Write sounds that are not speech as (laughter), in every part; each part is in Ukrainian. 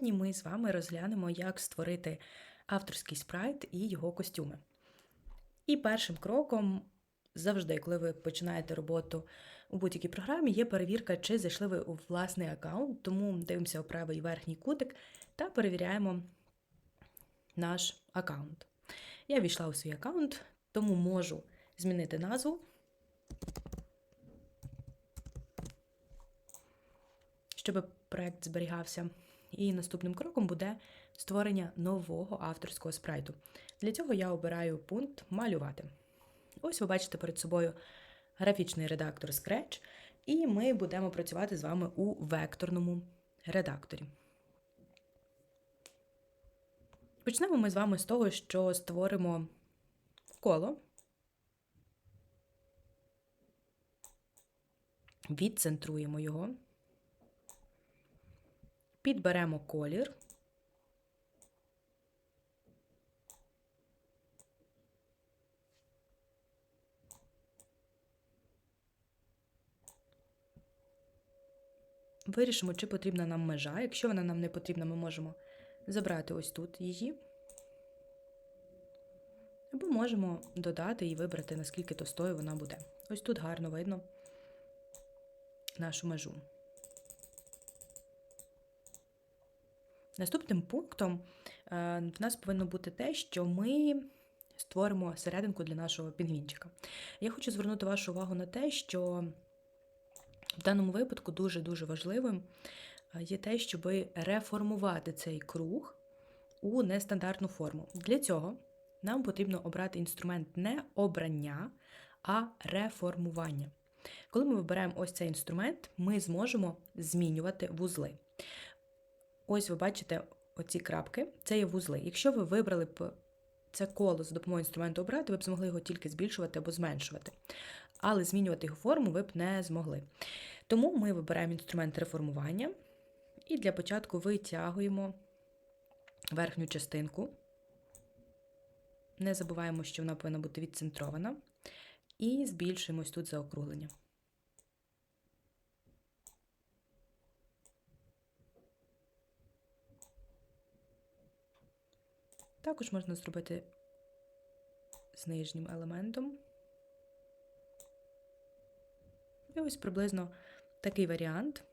Сьогодні ми з вами розглянемо, як створити авторський спрайт і його костюми. І першим кроком завжди, коли ви починаєте роботу у будь-якій програмі, є перевірка, чи зайшли ви у власний аккаунт, тому дивимося у правий верхній кутик та перевіряємо наш аккаунт. Я війшла у свій аккаунт, тому можу змінити назву. Щоб проект зберігався. І наступним кроком буде створення нового авторського спрайту. Для цього я обираю пункт малювати. Ось ви бачите перед собою графічний редактор Scratch, і ми будемо працювати з вами у векторному редакторі. Почнемо ми з вами з того, що створимо коло. Відцентруємо його. Підберемо колір. Вирішимо, чи потрібна нам межа. Якщо вона нам не потрібна, ми можемо забрати ось тут її. Або можемо додати і вибрати, наскільки товстою вона буде. Ось тут гарно видно нашу межу. Наступним пунктом е, в нас повинно бути те, що ми створимо серединку для нашого пінгвінчика. Я хочу звернути вашу увагу на те, що в даному випадку дуже-дуже важливим е, є те, щоб реформувати цей круг у нестандартну форму. Для цього нам потрібно обрати інструмент не обрання, а реформування. Коли ми вибираємо ось цей інструмент, ми зможемо змінювати вузли. Ось ви бачите оці крапки, це є вузли. Якщо ви вибрали б це коло за допомогою інструменту обрати, ви б змогли його тільки збільшувати або зменшувати. Але змінювати його форму ви б не змогли. Тому ми вибираємо інструмент реформування і для початку витягуємо верхню частинку. Не забуваємо, що вона повинна бути відцентрована. І збільшуємо ось тут заокруглення. Також можна зробити з нижнім елементом. І ось приблизно такий варіант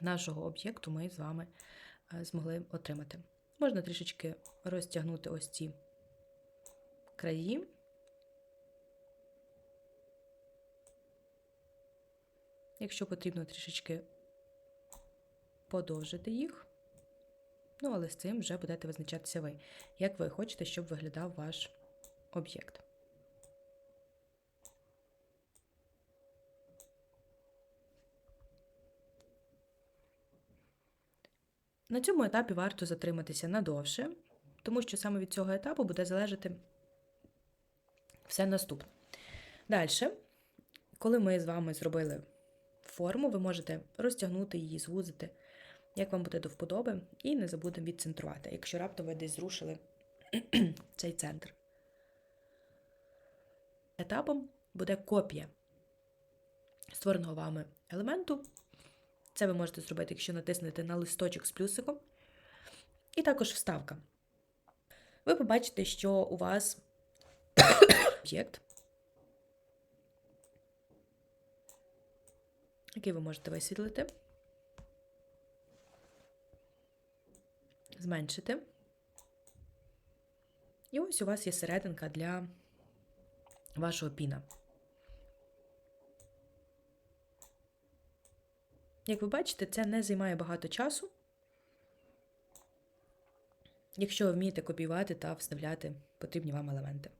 нашого об'єкту ми з вами е, змогли отримати. Можна трішечки розтягнути ось ці краї. Якщо потрібно трішечки подовжити їх. Ну, але з цим вже будете визначатися ви, як ви хочете, щоб виглядав ваш об'єкт. На цьому етапі варто затриматися надовше, тому що саме від цього етапу буде залежати все наступне. Далі, коли ми з вами зробили форму, ви можете розтягнути її, звузити як вам буде до вподоби, і не забудемо відцентрувати, якщо раптом ви десь зрушили (clears throat) цей центр. Етапом буде копія створеного вами елементу. Це ви можете зробити, якщо натиснете на листочок з плюсиком. І також вставка. Ви побачите, що у вас (coughs) об'єкт, який ви можете висвітлити. Зменшити. І ось у вас є серединка для вашого піна. Як ви бачите, це не займає багато часу, якщо ви вмієте копіювати та вставляти потрібні вам елементи.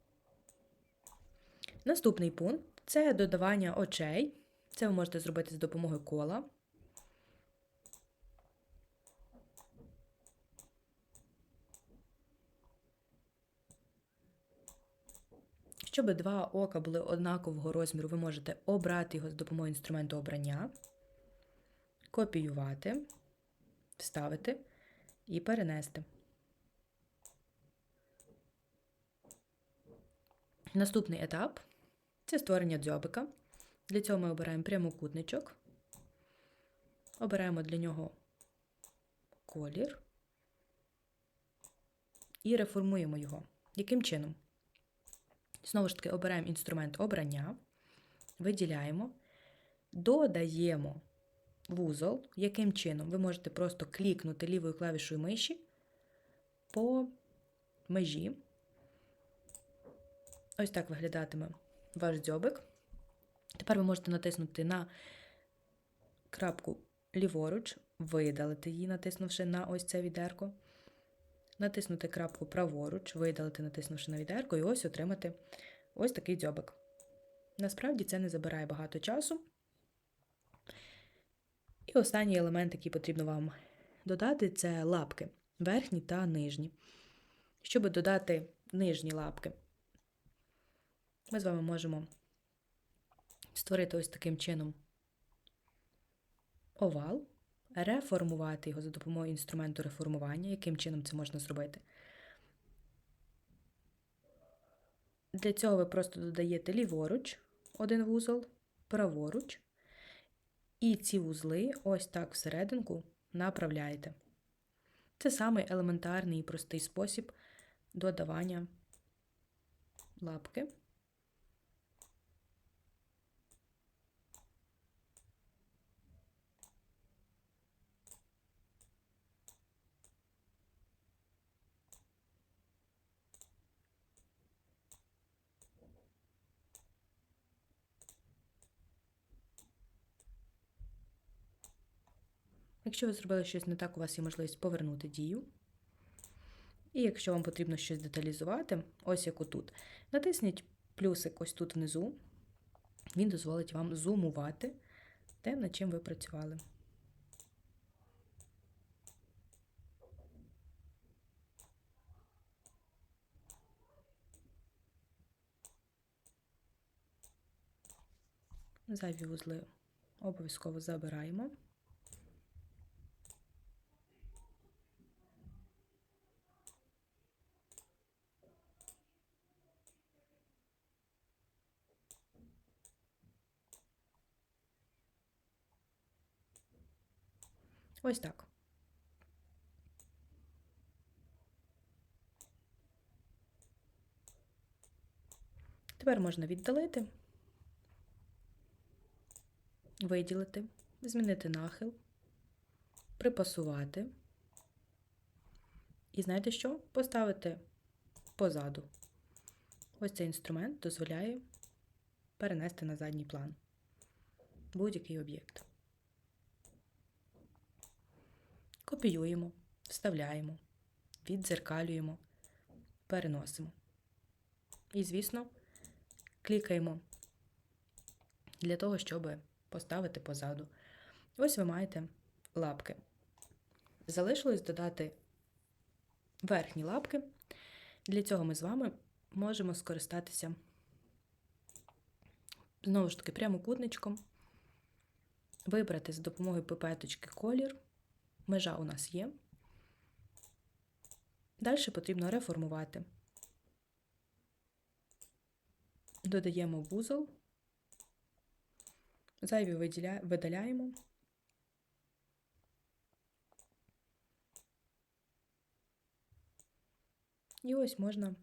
Наступний пункт це додавання очей. Це ви можете зробити з допомогою кола. Щоб два ока були однакового розміру, ви можете обрати його з допомогою інструменту обрання, копіювати, вставити і перенести. Наступний етап це створення дзьобика. Для цього ми обираємо прямокутничок, обираємо для нього колір і реформуємо його. Яким чином? Знову ж таки, обираємо інструмент обрання, виділяємо, додаємо вузол. Яким чином? Ви можете просто клікнути лівою клавішою миші по межі. Ось так виглядатиме ваш дзьобик. Тепер ви можете натиснути на крапку ліворуч, видалити її, натиснувши на ось це відерко. Натиснути крапку праворуч, видалити, натиснувши на відерко, і ось отримати ось такий дзьобик. Насправді це не забирає багато часу. І останній елемент, який потрібно вам додати, це лапки верхні та нижні. Щоб додати нижні лапки, ми з вами можемо створити ось таким чином овал, реформувати його за допомогою інструменту реформування. Яким чином це можна зробити? Для цього ви просто додаєте ліворуч один вузол, праворуч, і ці вузли ось так всерединку направляєте. Це самий елементарний і простий спосіб додавання лапки. Якщо ви зробили щось не так, у вас є можливість повернути дію. І якщо вам потрібно щось деталізувати, ось як отут, натисніть плюсик ось тут внизу, він дозволить вам зумувати те, над чим ви працювали. Зайві вузли обов'язково забираємо. Ось так. Тепер можна віддалити, виділити, змінити нахил, припасувати. І знаєте що? Поставити позаду. Ось цей інструмент дозволяє перенести на задній план будь-який об'єкт. Копіюємо, вставляємо, віддзеркалюємо, переносимо. І, звісно, клікаємо для того, щоб поставити позаду. Ось ви маєте лапки. Залишилось додати верхні лапки. Для цього ми з вами можемо скористатися, знову ж таки, прямокутничком, вибрати за допомогою пипеточки колір. Межа у нас є. Далі потрібно реформувати. Додаємо вузол, зайві видаляємо. І ось можна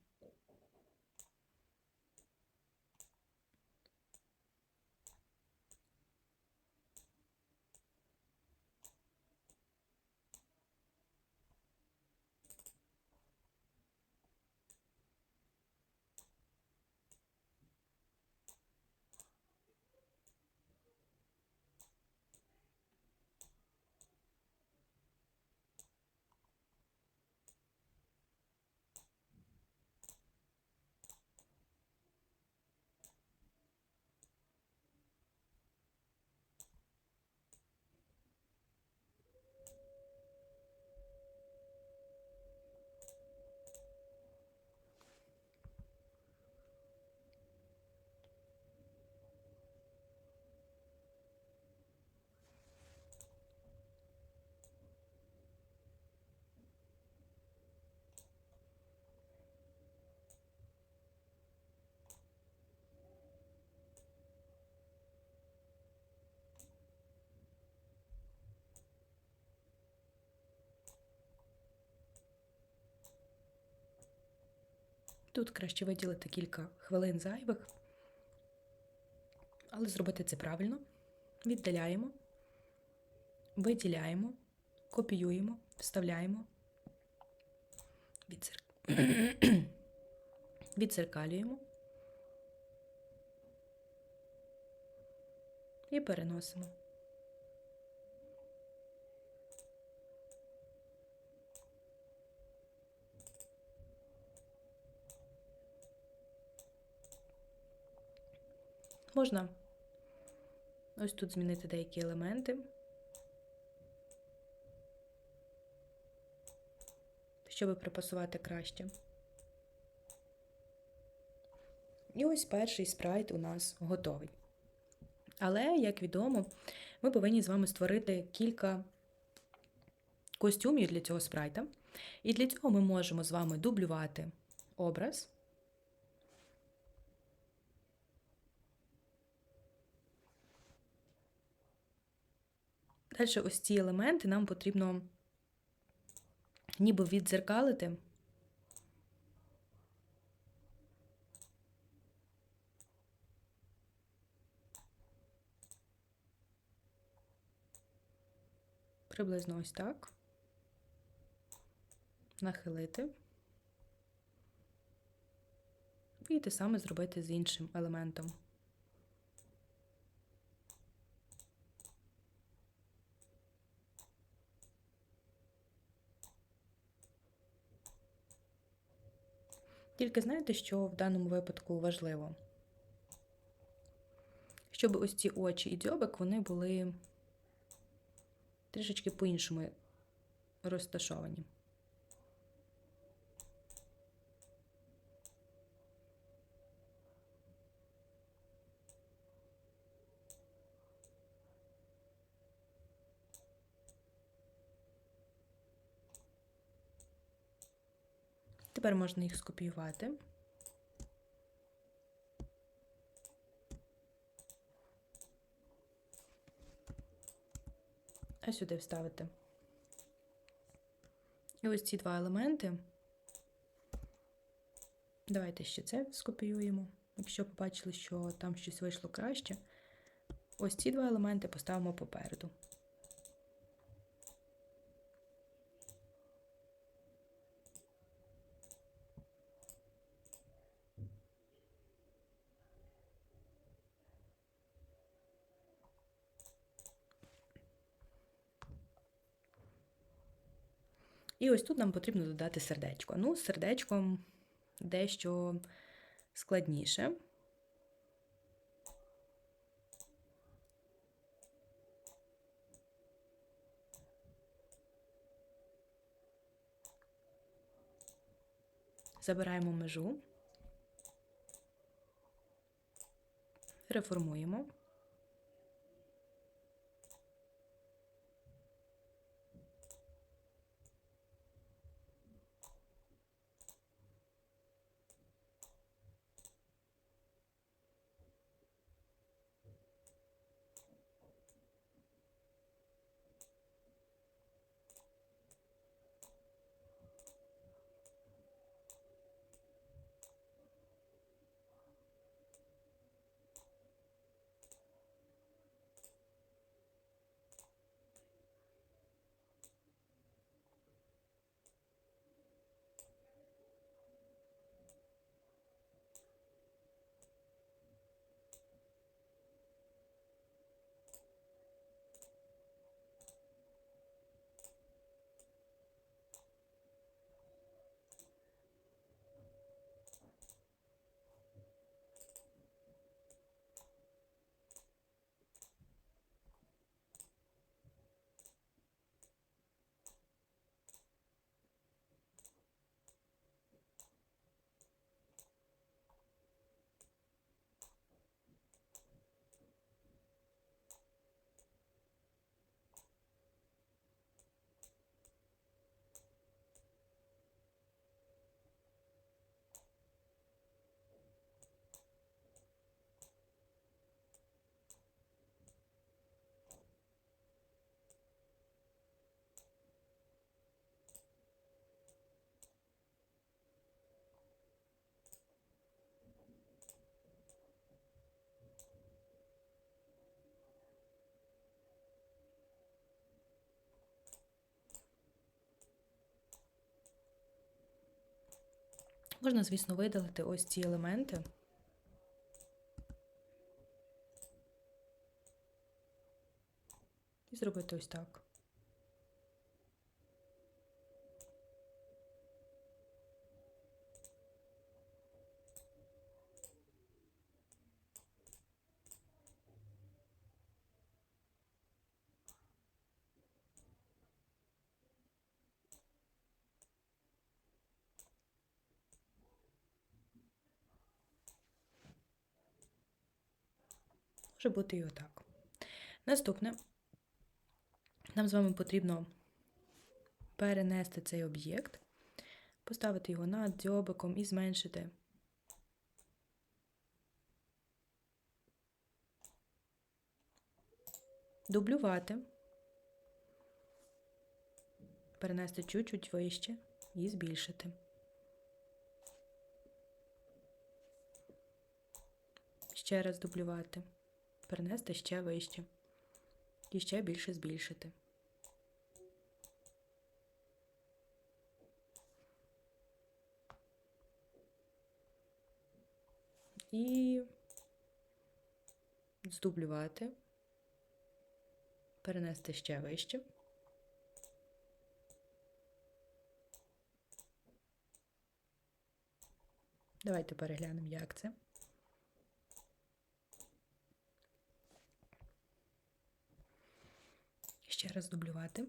Тут краще виділити кілька хвилин зайвих, але зробити це правильно. Віддаляємо, виділяємо, копіюємо, вставляємо, відцер... (clears throat) відцеркалюємо і переносимо. Можна ось тут змінити деякі елементи, щоб припасувати краще. І ось перший спрайт у нас готовий. Але, як відомо, ми повинні з вами створити кілька костюмів для цього спрайта. І для цього ми можемо з вами дублювати образ. Далі ось ці елементи нам потрібно ніби віддзеркалити. Приблизно ось так. Нахилити. І те саме зробити з іншим елементом. Тільки знаєте, що в даному випадку важливо? Щоб ось ці очі і дзьобик вони були трішечки по-іншому розташовані. Тепер можна їх скопіювати. А сюди вставити. І ось ці два елементи. Давайте ще це скопіюємо. Якщо побачили, що там щось вийшло краще, ось ці два елементи поставимо попереду. І ось тут нам потрібно додати сердечко. Ну, з сердечком дещо складніше. Забираємо межу, реформуємо. Можна, звісно, видалити ось ці елементи. І зробити ось так. Може бути і отак. Наступне, нам з вами потрібно перенести цей об'єкт, поставити його над дзьобиком і зменшити. Дублювати, перенести чуть-чуть вище і збільшити. Ще раз дублювати перенести ще вище і ще більше збільшити. І здублювати, перенести ще вище. Давайте переглянемо, як це. Ще раз дублювати.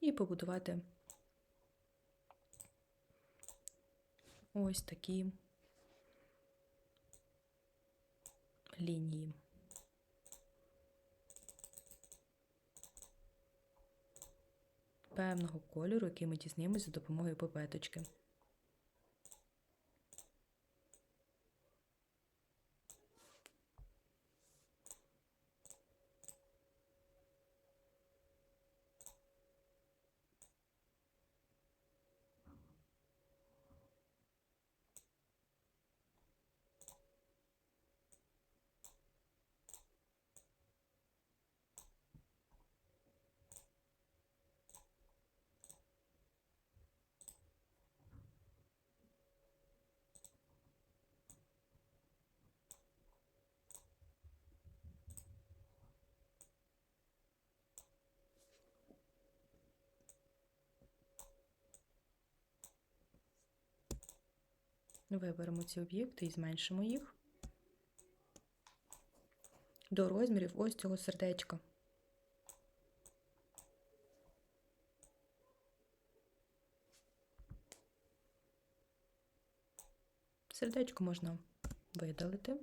І побудувати ось такі лінії. Певного кольору, який ми дізнаємося за допомогою попеточки. Виберемо ці об'єкти і зменшимо їх до розмірів ось цього сердечка. Сердечко можна видалити.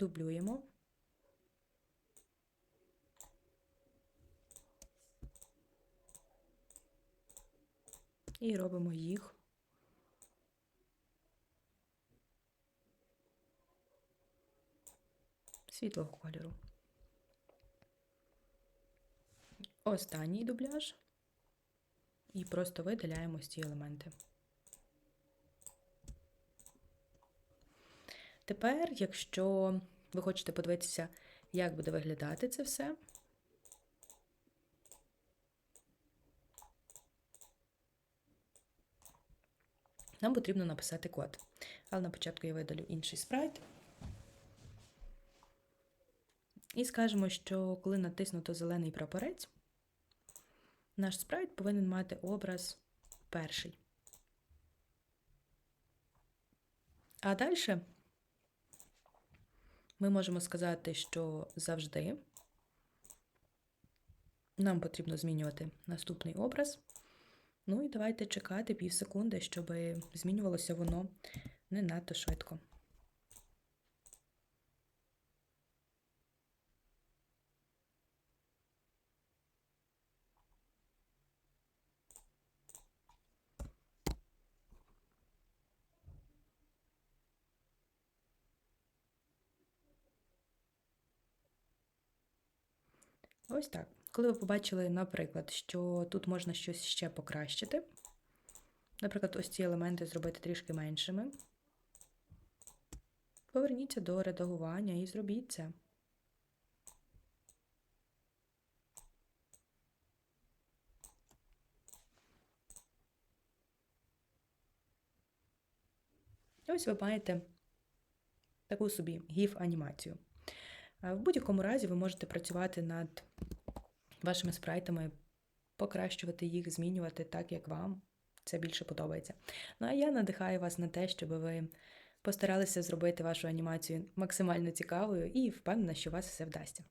Дублюємо. І робимо їх світлого кольору. Останній дубляж і просто видаляємо ці елементи. Тепер, якщо ви хочете подивитися, як буде виглядати це все, нам потрібно написати код. Але на початку я видалю інший спрайт. І скажемо, що коли натиснуто зелений прапорець, наш спрайт повинен мати образ перший. А далі ми можемо сказати, що завжди нам потрібно змінювати наступний образ. Ну і давайте чекати пів секунди, щоб змінювалося воно не надто швидко. Ось так. Коли ви побачили, наприклад, що тут можна щось ще покращити, наприклад, ось ці елементи зробити трішки меншими, поверніться до редагування і зробіть це. Ось ви маєте таку собі гіф-анімацію. Е, В будь-якому разі ви можете працювати над вашими спрайтами, покращувати їх, змінювати так, як вам це більше подобається. Ну а я надихаю вас на те, щоб ви постаралися зробити вашу анімацію максимально цікавою і впевнена, що у вас все вдасться.